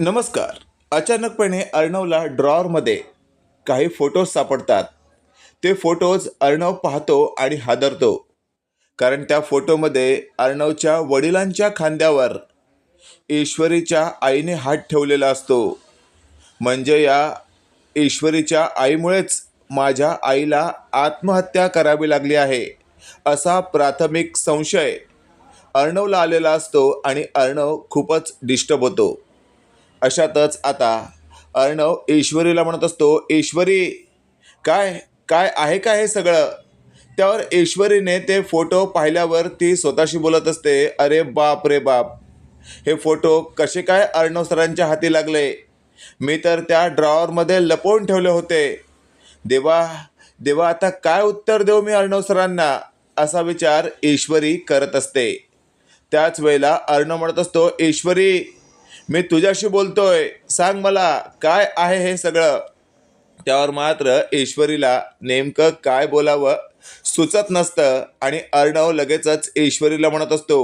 नमस्कार. अचानकपणे अर्णवला ड्रॉवरमध्ये काही फोटोज सापडतात. ते फोटोज अर्णव पाहतो आणि हादरतो. कारण त्या फोटोमध्ये अर्णवच्या वडिलांच्या खांद्यावर ईश्वरीच्या आईने हात ठेवलेला असतो. म्हणजे या ईश्वरीच्या आईमुळेच माझ्या आईला आत्महत्या करावी लागली आहे असा प्राथमिक संशय अर्णवला आलेला असतो आणि अर्णव खूपच डिस्टर्ब होतो. अशातच आता अर्णव ईश्वरीला म्हणत असतो ईश्वरी काय काय आहे का हे सगळं? त्यावर ईश्वरीने ते फोटो पाहिल्यावर ती स्वतःशी बोलत असते अरे बाप रे बाप हे फोटो कसे काय अर्णव सरांच्या हाती लागले? मी तर त्या ड्रॉवरमध्ये लपवून ठेवले होते. देवा देवा आता काय उत्तर देऊ मी अर्णव सरांना? असा विचार ईश्वरी करत असते. त्याच वेळेला अर्णव म्हणत असतो ईश्वरी मी तुझ्याशी बोलतोय. सांग मला काय आहे हे सगळं? त्यावर मात्र ईश्वरीला नेमकं काय बोलावं? सुचत नसतं आणि अर्णव लगेचच ईश्वरीला म्हणत असतो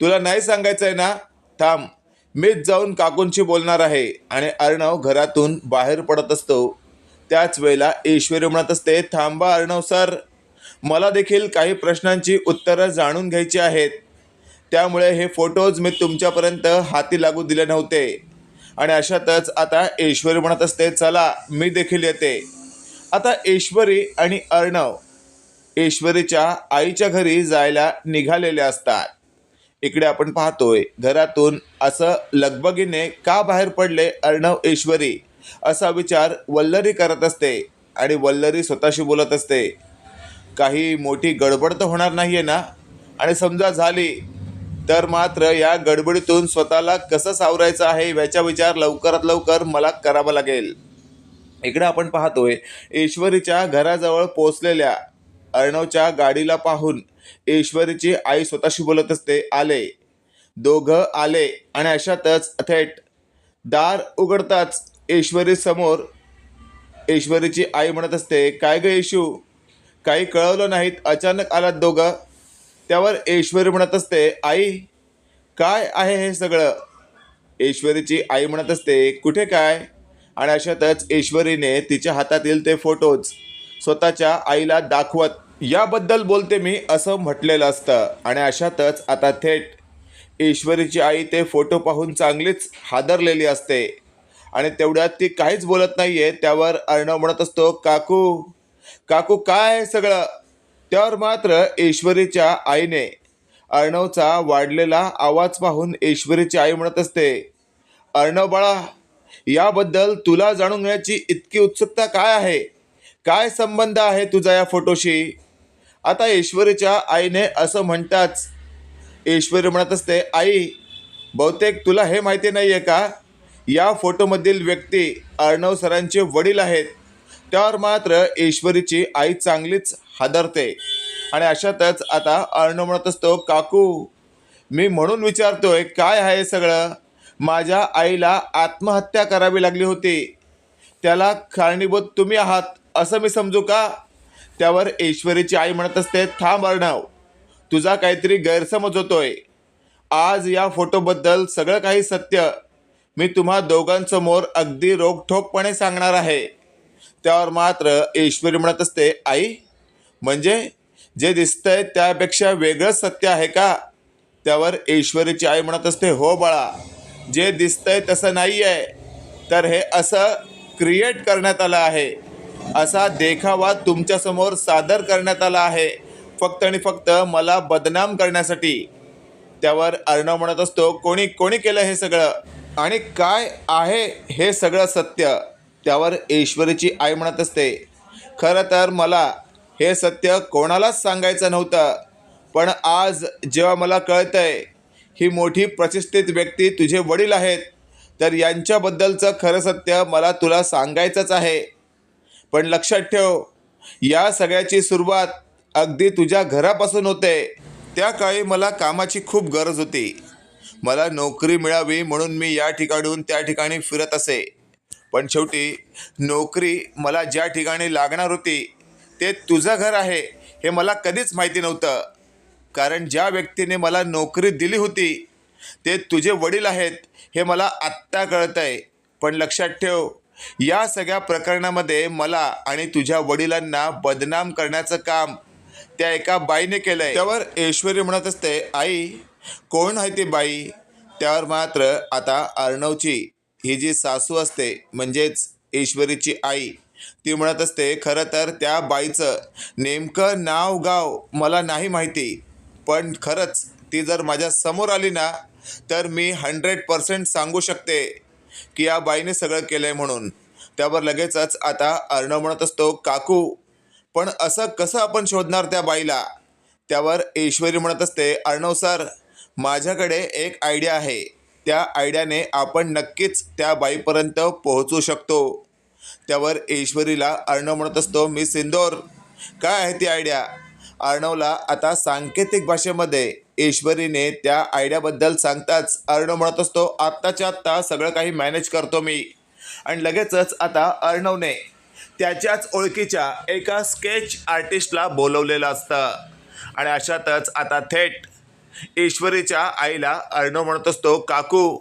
तुला नाही सांगायचं आहे ना? थांब मीच जाऊन काकूंशी बोलणार आहे. आणि अर्णव घरातून बाहेर पडत असतो. त्याच वेळेला ईश्वरी म्हणत असते थांबा अर्णव सर मला देखील काही प्रश्नांची उत्तरं जाणून घ्यायची आहेत. त्यामुळे हे फोटोज मी तुमच्यापर्यंत हाती लागू दिले नव्हते. आणि अशातच आता ईश्वरी म्हणत असते चला मी देखील येते. आता ईश्वरी आणि अर्णव ईश्वरीच्या आईच्या घरी जायला निघालेले असतात. इकडे आपण पाहतोय घरातून असं लगबगीने का बाहेर पडले अर्णव ईश्वरी असा विचार वल्लरी करत असते आणि वल्लरी स्वतःशी बोलत असते. काही मोठी गडबड तर होणार नाही आहे ना? आणि समजा झाली तर मात्र या गडबडीतून स्वतःला कसं सावरायचं आहे याचा विचार लवकरात लवकर मला करावा लागेल. इकडे आपण पाहतोय ईश्वरीच्या घराजवळ पोचलेल्या अर्णवच्या गाडीला पाहून ईश्वरीची आई स्वतःशी बोलत असते आले. दोघं आले आणि अशातच थेट दार उघडताच ईश्वरी समोर ईश्वरीची आई म्हणत असते काय ग येशू? काही कळवलं नाहीत? अचानक आलात दोघं? त्यावर ऐश्वरी म्हणत असते आई काय आहे हे सगळं? ऐश्वरीची आई म्हणत असते कुठे काय? आणि अशातच ऐश्वरीने तिच्या हातातील ते फोटोज स्वतःच्या आईला दाखवत याबद्दल बोलते मी असं म्हटलेलं असतं. आणि अशातच आता थेट ईश्वरीची आई ते फोटो पाहून चांगलीच हादरलेली असते. आणि तेवढ्यात ती काहीच बोलत नाही आहे त्यावर अर्णव म्हणत असतो काकू काकू काय आहे सगळं? त्यावर मात्र ऐश्वरीच्या आईने अर्णवचा वाढलेला आवाज पाहून ऐश्वरीची आई म्हणत असते अर्णव बाळा याबद्दल तुला जाणून घेण्याची इतकी उत्सुकता काय आहे? काय संबंध आहे तुझा या फोटोशी? आता ऐश्वरीच्या आईने असं म्हणताच ऐश्वरी म्हणत असते आई बहुतेक तुला हे माहिती नाही आहे का? या फोटोमधील व्यक्ती अर्णव सरांचे वडील आहेत. त्यावर मात्र ईश्वरीची आई चांगलीच हादरते. आणि अशातच आता अर्णव म्हणत असतो काकू मी म्हणून विचारतोय काय आहे सगळं? माझ्या आईला आत्महत्या करावी लागली होती. त्याला कारणीभूत तुम्ही आहात असं मी समजू का? त्यावर ईश्वरीची आई म्हणत असते थांब अर्णव तुझा काहीतरी गैरसमज होतोय. आज या फोटोबद्दल सगळं काही सत्य. मी तुम्हा दोघांसमोर अगदी रोखठोकपणे सांगणार आहे. त्यावर मात्र ईश्वरी म्हणत असते आई म्हणजे जे दिसतंय त्यापेक्षा वेगळंच सत्य आहे का? त्यावर ईश्वरीची आई म्हणत असते हो बाळा जे दिसतंय तसं नाही आहे तर हे असं क्रिएट करण्यात आलं आहे. असा देखावा तुमच्यासमोर सादर करण्यात आला आहे. फक्त आणि फक्त मला बदनाम करण्यासाठी. त्यावर अर्णव म्हणत असतो कोणी कोणी केलं हे सगळं? आणि काय आहे हे सगळं सत्य? त्यावर ईश्वरीची आई म्हणत असते खरं तर मला हे सत्य कोणालाच सांगायचं नव्हतं पण आज जेव्हा मला कळतंय ही मोठी प्रतिष्ठित व्यक्ती तुझे वडील आहेत तर यांच्याबद्दलचं खरं सत्य मला तुला सांगायचंच आहे. पण लक्षात ठेव या सगळ्याची सुरुवात अगदी तुझ्या घरापासून होते. त्या काळी मला कामाची खूप गरज होती. मला नोकरी मिळावी म्हणून मी या ठिकाणून त्या ठिकाणी फिरत असे. पण शेवटी नोकरी मला ज्या ठिकाणी लागणार होती ते तुझं घर आहे हे मला कधीच माहिती नव्हतं. कारण ज्या व्यक्तीने मला नोकरी दिली होती ते तुझे वडील आहेत हे मला आत्ता कळतंय. पण लक्षात ठेव या सगळ्या प्रकरणामध्ये मला आणि तुझ्या वडिलांना बदनाम करण्याचं काम त्या एका बाईने केलं आहे त्यावर ऐश्वरी म्हणत असते आई कोण आहे ती बाई? त्यावर मात्र आता अर्णवची ही जी सासू असते म्हणजेच ईश्वरीची आई ती म्हणत असते खरं तर त्या बाईचं नेमकं नाव गाव मला नाही माहिती पण खरंच ती जर माझ्यासमोर आली ना तर मी हंड्रेड पर्सेंट सांगू शकते की या बाईने सगळं केलं आहे म्हणून. त्यावर लगेचच आता अर्णव म्हणत असतो काकू पण असं कसं आपण शोधणार त्या बाईला? त्यावर ऐश्वरी म्हणत असते अर्णव सर माझ्याकडे एक आयडिया आहे. त्या आयडियाने आपण नक्कीच त्या बाईपर्यंत पोहोचू शकतो. त्यावर ईश्वरीला अर्णव म्हणत असतो मी सिंदोर काय आहे ती आयडिया? अर्णवला आता सांकेतिक भाषेमध्ये ईश्वरीने त्या आयडियाबद्दल सांगताच अर्णव म्हणत असतो आत्ताच्या आत्ता सगळं काही मॅनेज करतो मी. आणि लगेचच आता अर्णवने त्याच्याच ओळखीच्या एका स्केच आर्टिस्टला बोलवलेलं असतं. आणि अशातच आता थेट ईश्वरीच्या आईला अर्णव म्हणत असतो काकू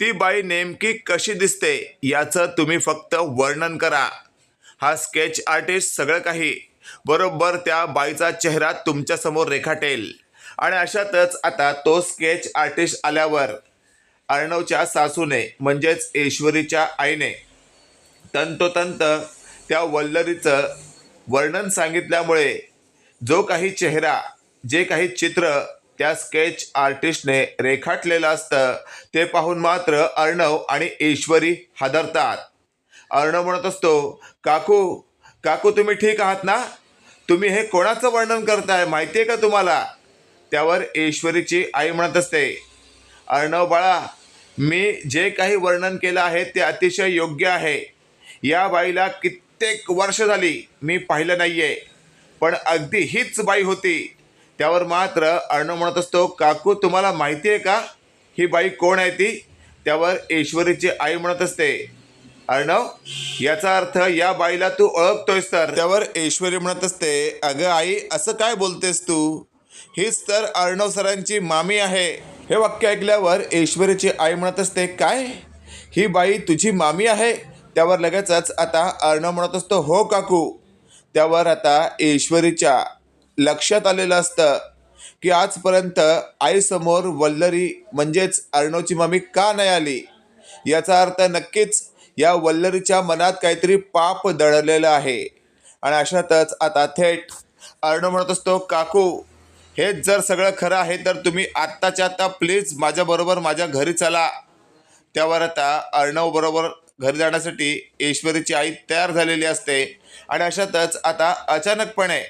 ती बाई नेमकी कशी दिसते याचं तुम्ही फक्त वर्णन करा. हा स्केच आर्टिस्ट सगळं काही. बरोबर त्या बाईचा चेहरा तुमच्यासमोर रेखाटेल. आणि अशातच आता तो स्केच आर्टिस्ट आल्यावर अर्णवच्या सासूने म्हणजेच ईश्वरीच्या आईने तंतोतंत त्या वल्लरीचं वर्णन सांगितल्यामुळे जो काही चेहरा जे काही चित्र त्या स्केच आर्टिस्टने रेखाटलेलं असतं. ते पाहून मात्र अर्णव आणि ईश्वरी हादरतात. अर्णव म्हणत असतो काकू काकू तुम्ही ठीक आहात ना? तुम्ही हे कोणाचं वर्णन करताय माहिती आहे का तुम्हाला? त्यावर ईश्वरीची आई म्हणत असते अर्णव बाळा मी जे काही वर्णन केलं आहे ते अतिशय योग्य आहे. या बाईला कित्येक वर्ष झाली मी पाहिलं नाही आहे पण अगदी हीच बाई होती. त्यावर मात्र अर्णव म्हणत असतो काकू तुम्हाला माहिती आहे का? ही बाई कोण आहे ती? त्यावर ईश्वरीची आई म्हणत असते अर्णव याचा अर्थ या बाईला तू ओळखतोयस तर? त्यावर ऐश्वरी म्हणत असते अगं आई असं काय बोलतेस तू? हीच तर अर्णव सरांची मामी आहे. हे वाक्य ऐकल्यावर ईश्वरीची आई म्हणत असते काय? ही बाई तुझी मामी आहे? त्यावर लगेचच आता अर्णव म्हणत असतो हो काकू. त्यावर आता ईश्वरीच्या लक्षात आलेलं असतं की आजपर्यंत आईसमोर वल्लरी म्हणजेच अर्णवची मामी का नाही आली? याचा अर्थ नक्कीच या वल्लरीच्या मनात काहीतरी पाप दडलेलं आहे. आणि अशातच आता थेट अर्णव म्हणत असतो काकू हेच जर सगळं खरं आहे तर तुम्ही आत्ताच्या आत्ता प्लीज माझ्याबरोबर माझ्या घरी चला. त्यावर आता अर्णव बरोबर घरी जाण्यासाठी ईश्वरीची आई तयार झालेली असते. आणि अशातच आता अचानकपणे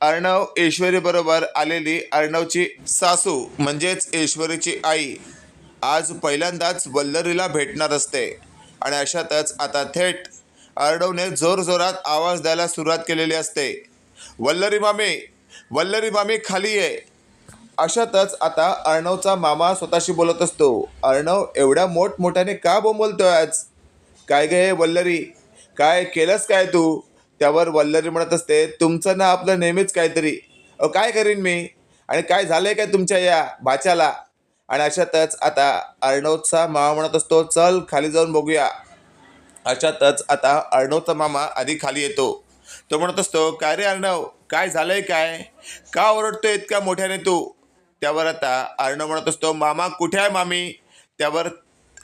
अर्णव ईश्वरीबरोबर आलेली अर्णवची सासू म्हणजेच ऐश्वरीची आई आज पहिल्यांदाच वल्लरीला भेटणार असते. आणि अशातच आता थेट अर्णवने जोरजोरात आवाज द्यायला सुरुवात केलेली असते. वल्लरी मामी वल्लरी मामी खाली आहे अशातच आता अर्णवचा मामा स्वतःशी बोलत असतो. अर्णव एवढ्या मोठमोठ्याने का बोंबलतोय आज? काय गे वल्लरी? काय केलंस काय तू? त्यावर वल्लरी म्हणत असते तुमचं ना आपलं नेहमीच काहीतरी. अहो काय करीन मी? आणि काय झालंय काय तुमच्या या बाच्याला? आणि अशातच आता अर्णवचा मामा म्हणत असतो चल खाली जाऊन बघूया. अशातच आता अर्णवचा मामा आधी खाली येतो. तो म्हणत असतो काय रे अर्णव? काय झालंय काय? का ओरडतोय इतक्या मोठ्याने तू? त्यावर आता अर्णव म्हणत असतो मामा कुठे आहे मामी? त्यावर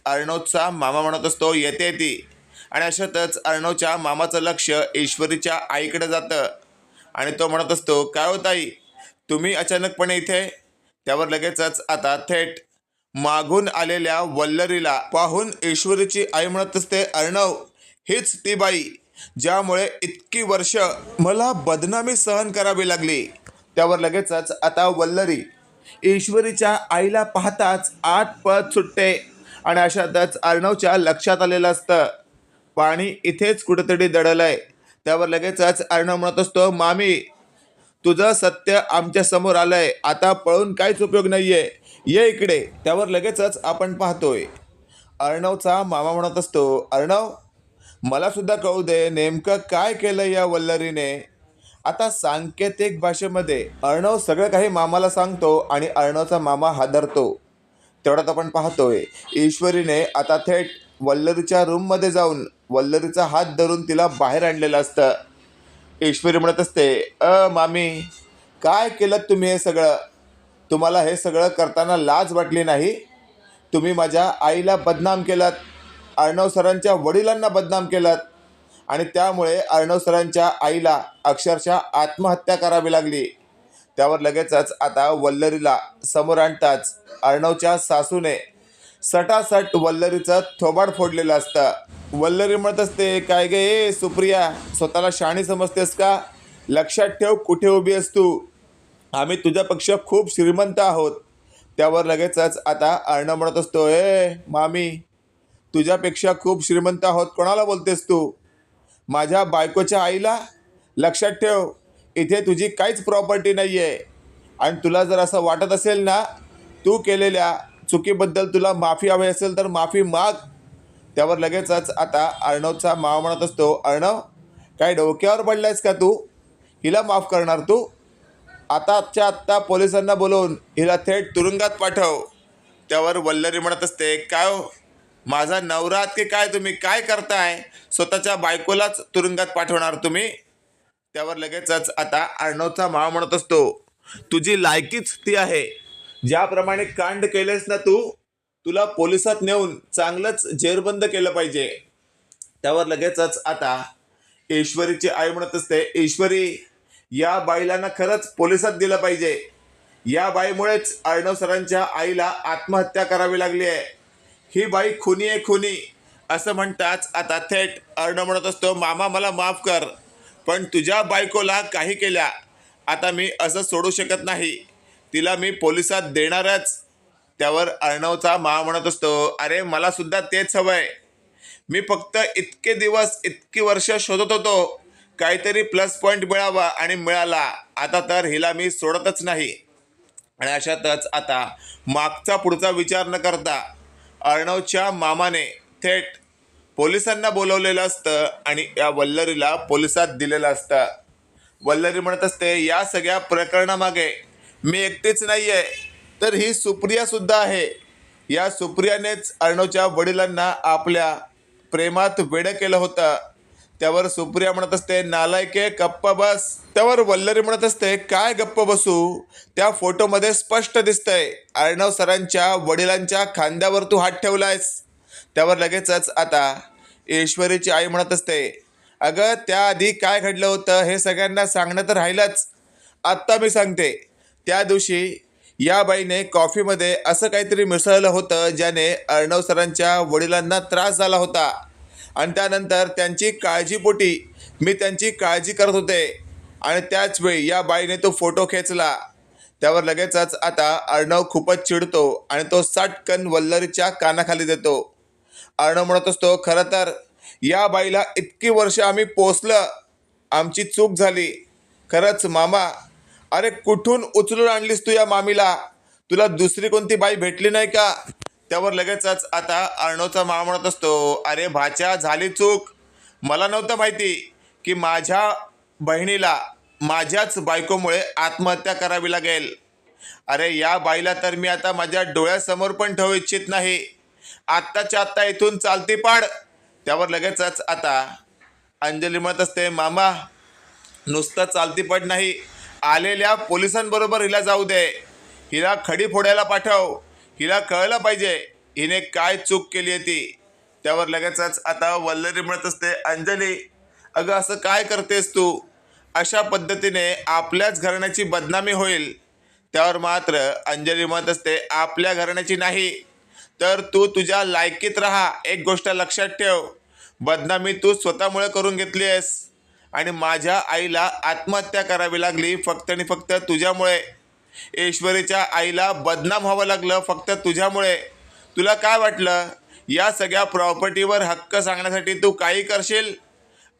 अर्णवचा मामा म्हणत असतो येते ती. आणि अशातच अर्णवच्या मामाचं लक्ष ईश्वरीच्या आईकडे जातं. आणि तो म्हणत असतो काय होत आई तुम्ही अचानकपणे इथे? त्यावर लगेचच आता थेट मागून आलेल्या वल्लरीला पाहून ईश्वरीची आई म्हणत असते अर्णव हीच ती बाई ज्यामुळे इतकी वर्ष मला बदनामी सहन करावी लागली. त्यावर लगेचच आता वल्लरी ईश्वरीच्या आईला पाहताच आत पळत सुटते. आणि अशातच अर्णवच्या लक्षात आलेलं असतं पाणी इथेच कुठेतरी दडलंय त्यावर लगेचच अर्णव म्हणत असतो मामी तुझं सत्य आमच्यासमोर आलंय. आता पळून काहीच उपयोग नाहीये. ये इकडे. त्यावर लगेचच आपण पाहतोय. अर्णवचा मामा म्हणत असतो अर्णव मला सुद्धा कळू दे नेमकं काय केलं या वल्लरीने. आता सांकेतिक भाषेमध्ये अर्णव सगळं काही मामाला सांगतो आणि अर्णवचा मामा हादरतो. तेवढ्यात आपण पाहतोय ईश्वरीने आता थेट वल्लरीच्या रूममध्ये जाऊन वल्लरीचा हात धरून तिला बाहेर आणलेलं असतं. ईश्वरी म्हणत असते अ मामी काय केलं तुम्ही हे सगळं? तुम्हाला हे सगळं करताना लाज वाटली नाही? तुम्ही माझ्या आईला बदनाम केलात अर्णव सरांच्या वडिलांना बदनाम केलात आणि त्यामुळे अर्णव सरांच्या आईला अक्षरशः आत्महत्या करावी लागली. त्यावर लगेचच आता वल्लरीला समोर आणताच अर्णवच्या सासूने सटासट वल्लरीचा थोबाड फोडलेलं असतं. वल्लरी म्हणत असते काय गे ए सुप्रिया स्वतःला शाणी समजतेस का? लक्षात ठेव कुठे उभी आहेस तू? आम्ही तुझ्यापेक्षा खूप श्रीमंत आहोत. त्यावर लगेचच आता अर्णव म्हणत असतो ए मामी तुझ्यापेक्षा खूप श्रीमंत आहोत कोणाला बोलतेस तू? माझ्या बायकोच्या आईला? लक्षात ठेव इथे तुझी काहीच प्रॉपर्टी नाही आहे आणि तुला जर असं वाटत असेल ना तू केलेल्या चुकीबद्दल तुला माफी हवी असेल तर माफी माग. त्यावर लगेचच आता अर्णवचा माव म्हणत असतो अर्णव काय डोक्यावर पडलायस का तू? हिला माफ करणार तू? आताच्या आत्ता पोलिसांना बोलवून हिला थेट तुरुंगात पाठव. त्यावर वल्लरी म्हणत असते काय हो? माझा नवरा की काय तुम्ही? काय करताय? स्वतःच्या बायकोलाच तुरुंगात पाठवणार तुम्ही? त्यावर लगेचच आता अर्णवचा माव म्हणत असतो तुझी लायकीच ती आहे. ज्याप्रमाणे कांड केलेस ना तू तुला पोलिसात नेऊन चांगलंच जेरबंद केलं पाहिजे. त्यावर लगेचच आता ईश्वरीची आई म्हणत असते ईश्वरी या बाईलांना खरंच पोलिसात दिलं पाहिजे. या बाईमुळेच अर्णव सरांच्या आईला आत्महत्या करावी लागली आहे. ही बाई खुनी आहे खुनी असं म्हणताच आता थेट अर्णव म्हणत असतो मामा मला माफ कर पण तुझ्या बायकोला काही केल्या. आता मी असं सोडू शकत नाही. तिला मी पोलिसात देणारच. त्यावर अर्णवचा मा म्हणत असतो अरे मला सुद्धा तेच हवंय. मी फक्त इतके दिवस इतकी वर्ष शोधत होतो. काहीतरी प्लस पॉईंट मिळावा आणि मिळाला. आता तर हिला मी सोडतच नाही. आणि अशातच आता मागचा पुढचा विचार न करता अर्णवच्या मामाने थेट पोलिसांना बोलवलेलं असतं आणि या वल्लरीला पोलिसात दिलेलं असतं. वल्लरी म्हणत असते या सगळ्या प्रकरणामागे मी एकटेच नाही आहे तर ही सुप्रिया सुद्धा आहे. या सुप्रियानेच अर्णवच्या वडिलांना आपल्या प्रेमात वेडं केलं होतं. त्यावर सुप्रिया म्हणत असते नालायके गप्प बस. त्यावर वल्लरी म्हणत असते काय गप्प बसू? त्या फोटोमध्ये स्पष्ट दिसतंय अर्णव सरांच्या वडिलांच्या खांद्यावर तू हात ठेवलायस. त्यावर लगेचच आता ईश्वरीची आई म्हणत असते अगं त्याआधी काय घडलं होतं हे सगळ्यांना सांगणं तर राहिलंच. आत्ता मी सांगते. त्या दिवशी या बाईने कॉफीमध्ये असं काहीतरी मिसळलं होतं ज्याने अर्णव सरांच्या वडिलांना त्रास झाला होता. आणि त्यानंतर त्यांची काळजीपोटी मी त्यांची काळजी करत होते. आणि त्याच वेळी या बाईने तो फोटो खेचला. त्यावर लगेचच आता अर्णव खूपच चिडतो आणि तो साटकन वल्लरीच्या कानाखाली देतो. अर्णव म्हणत असतो खरं तर या बाईला इतकी वर्ष आम्ही पोचलं आमची चूक झाली. खरंच मामा अरे कुठून उचलून आणलीस तू या मामीला? तुला दुसरी कोणती बाई भेटली नाही का? त्यावर लगेचच आता अर्णवचा मामा म्हणत असतो अरे भाच्या झाली चूक. मला नव्हतं माहिती की माझ्या बहिणीला माझ्याच बायकोमुळे आत्महत्या करावी लागेल. अरे या बाईला तर मी आता माझ्या डोळ्यासमोर पण ठेवू इच्छित नाही. आत्ताच्या आत्ता इथून चालती पाड. त्यावर लगेचच आता अंजली म्हणत असते मामा नुसतं चालती पड नाही. आलेल्या पोलिसांबरोबर हिला जाऊ दे. हिला खडी फोडायला पाठव. हिला कळलं पाहिजे हिने काय चूक केली आहे ती. त्यावर लगेचच आता वल्लरी म्हणत असते अंजली अगं असं काय करतेस तू? अशा पद्धतीने आपल्याच घराण्याची बदनामी होईल. त्यावर मात्र अंजली म्हणत असते आपल्या घराण्याची नाही. तर तू तुझ्या लायकीत राहा. एक गोष्ट लक्षात ठेव. बदनामी तू स्वतःमुळे करून घेतली आहेस. आणि माझ्या आईला आत्महत्या करावी लागली फक्त आणि फक्त तुझ्यामुळे. ईश्वरीच्या आईला बदनाम व्हावं लागलं फक्त तुझ्यामुळे. तुला काय वाटलं? या सगळ्या प्रॉपर्टीवर हक्क सांगण्यासाठी तू काही करशील?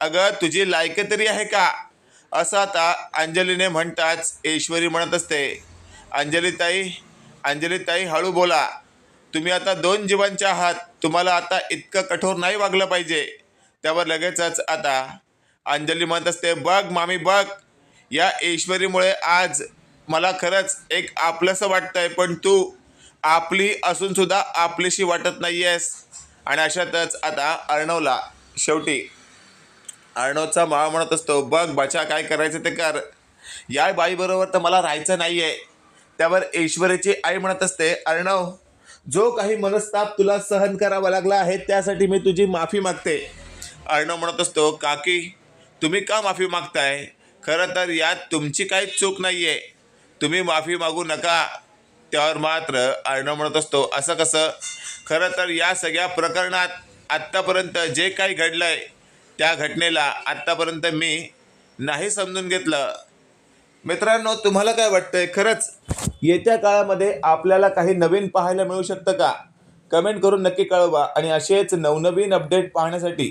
अगं तुझी लायक तरी आहे का? असं आता अंजलीने म्हणताच ईश्वरी म्हणत असते. अंजलीताई अंजलीताई हळू बोला. तुम्ही आता दोन जीवांच्या आहात. तुम्हाला आता इतकं कठोर नाही वागलं पाहिजे. त्यावर लगेचच आता अंजली म्हणत असते बघ मामी बघ या ईश्वरीमुळे आज मला खरंच एक आपलंसं वाटतं आहे पण तू आपली असून सुद्धा आपलीशी वाटत नाही आहेस आणि अशातच आता अर्णवला शेवटी अर्णवचा मावा म्हणत असतो बघ बचा काय करायचं ते कर. या बाईबरोबर तर मला राहायचं नाही आहे त्यावर ऐश्वर्याची आई म्हणत असते अर्णव जो काही मनस्ताप तुला सहन करावा लागला आहे त्यासाठी मी तुझी माफी मागते. अर्णव म्हणत असतो काकी तुम्ही का माफी मागताय? खरं तर यात तुमची काहीच चूक नाही आहे तुम्ही माफी मागू नका. त्यावर मात्र अर्णव म्हणत असतो. असं कसं? खरं तर या सगळ्या प्रकरणात आत्तापर्यंत जे काही घडलं आहे त्या घटनेला आत्तापर्यंत मी नाही समजून घेतलं. मित्रांनो तुम्हाला काय वाटतंय? खरंच येत्या काळामध्ये आपल्याला काही नवीन पाहायला मिळू शकतं का? कमेंट करून नक्की कळवा आणि असेच नवनवीन अपडेट पाहण्यासाठी